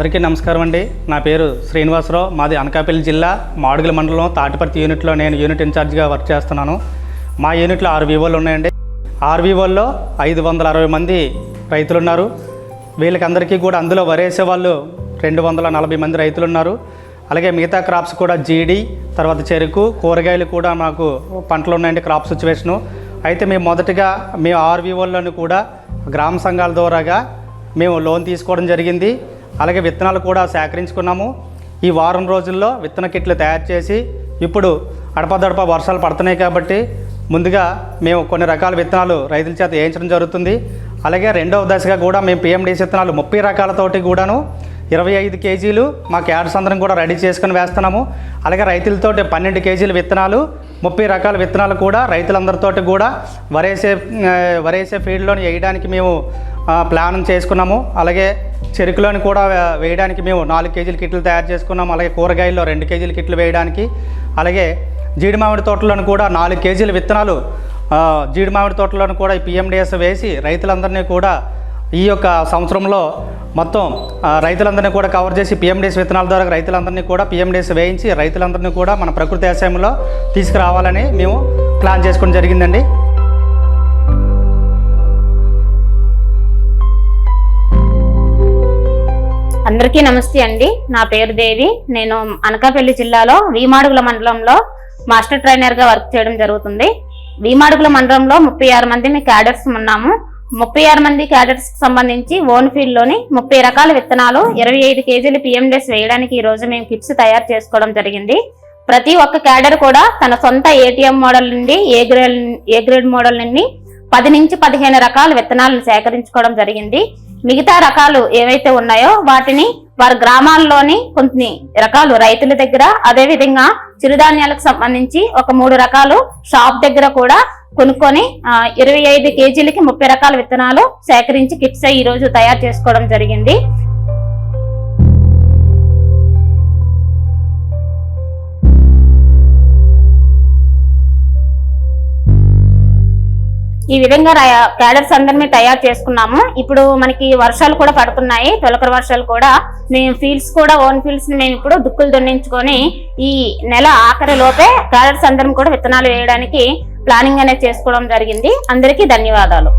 అందరికీ నమస్కారం అండి. నా పేరు శ్రీనివాసరావు. మాది అనకాపల్లి జిల్లా మాడుగుల మండలం తాటిపర్తి యూనిట్లో నేను యూనిట్ ఇన్ఛార్జ్గా వర్క్ చేస్తున్నాను. మా యూనిట్లో ఆరు వివోలు ఉన్నాయండి. ఆరు వివోల్లో ఐదు వందల అరవై మంది రైతులు ఉన్నారు వీళ్ళకందరికీ కూడా అందులో వరేసే వాళ్ళు రెండు వందల నలభై మంది రైతులు ఉన్నారు అలాగే మిగతా క్రాప్స్ కూడా జీడి తర్వాత చెరుకు కూరగాయలు కూడా మాకు పంటలు ఉన్నాయండి క్రాప్ సిచ్యువేషను అయితే మేము మొదటగా మేము ఆర్వీఓల్లోని కూడా గ్రామ సంఘాల ద్వారాగా మేము లోన్ తీసుకోవడం జరిగింది. అలాగే విత్తనాలు కూడా సేకరించుకున్నాము. ఈ వారం రోజుల్లో విత్తన కిట్లు తయారు చేసి ఇప్పుడు అడపదడప వర్షాలు పడుతున్నాయి కాబట్టి ముందుగా మేము కొన్ని రకాల విత్తనాలు రైతుల చేత వేయించడం జరుగుతుంది. అలాగే రెండవ దశగా కూడా మేము పిఎండిసి విత్తనాలు ముప్పై రకాలతోటి కూడాను ఇరవై ఐదు కేజీలు మా క్యాడ్స్ అందరం కూడా రెడీ చేసుకుని వేస్తున్నాము. అలాగే రైతులతోటి పన్నెండు కేజీల విత్తనాలు ముప్పై రకాల విత్తనాలు కూడా రైతులందరితోటి కూడా వరేసే వరేసే ఫీల్డ్లోని వేయడానికి మేము ప్లాన్ చేసుకున్నాము. అలాగే చెరుకులోని కూడా వేయడానికి మేము నాలుగు కేజీల కిట్లు తయారు చేసుకున్నాము. అలాగే కూరగాయల్లో రెండు కేజీల కిట్లు వేయడానికి. అలాగే జీడి మామిడి తోటలోని కూడా నాలుగు కేజీల విత్తనాలు జీడిమామిడి జీడి మామిడి కూడా ఈ పిఎండిఎస్ వేసి రైతులందరినీ కూడా ఈ యొక్క సంవత్సరంలో మొత్తం రైతులందరినీ కూడా కవర్ చేసి పిఎండిఎస్ విత్తనాల ద్వారా రైతులందరినీ కూడా పిఎండిఎస్ వేయించి రైతులందరినీ కూడా మన ప్రకృతి వ్యవసాయంలో తీసుకురావాలని మేము ప్లాన్ చేసుకోవడం జరిగిందండి. అందరికీ నమస్తే అండి. నా పేరు దేవి. నేను అనకాపల్లి జిల్లాలో వీమాడుగుల మండలంలో మాస్టర్ ట్రైనర్గా వర్క్ చేయడం జరుగుతుంది. వీమాడుగుల మండలంలో ముప్పై ఆరు మంది మీ క్యాడర్స్ ఉన్నాము. ముప్పై ఆరు మంది క్యాడర్స్ సంబంధించి ఓన్ ఫీల్డ్లోని ముప్పై రకాల విత్తనాలు ఇరవై ఐదు కేజీలు పిఎండెస్ వేయడానికి ఈ రోజు మేము కిట్స్ తయారు చేసుకోవడం జరిగింది. ప్రతి ఒక్క క్యాడర్ కూడా తన సొంత ఏటీఎం మోడల్ నుండి A grade A grade model నుండి పది నుంచి పదిహేను రకాల విత్తనాలను సేకరించుకోవడం జరిగింది. మిగతా రకాలు ఏవైతే ఉన్నాయో వాటిని వారి గ్రామాల్లోని కొన్ని రకాలు రైతుల దగ్గర అదే విధంగా చిరుధాన్యాలకు సంబంధించి ఒక మూడు రకాలు షాప్ దగ్గర కూడా కొనుక్కొని ఇరవై ఐదు కేజీలకి ముప్పై రకాల విత్తనాలు సేకరించి కిట్స్ ఈ రోజు తయారు చేసుకోవడం జరిగింది. ఈ విధంగా క్యాడర్స్ అందరినీ తయారు చేసుకున్నాము. ఇప్పుడు మనకి వర్షాలు కూడా పడుతున్నాయి. తొలకర వర్షాలు కూడా మేము ఫీల్డ్స్ కూడా ఓన్ ఫీల్డ్స్ని మేము ఇప్పుడు దుక్కులు దున్నించుకొని ఈ నెల ఆఖరి లోపే క్యాడర్స్ అందరం కూడా విత్తనాలు వేయడానికి ప్లానింగ్ అనేది చేసుకోవడం జరిగింది. అందరికీ ధన్యవాదాలు.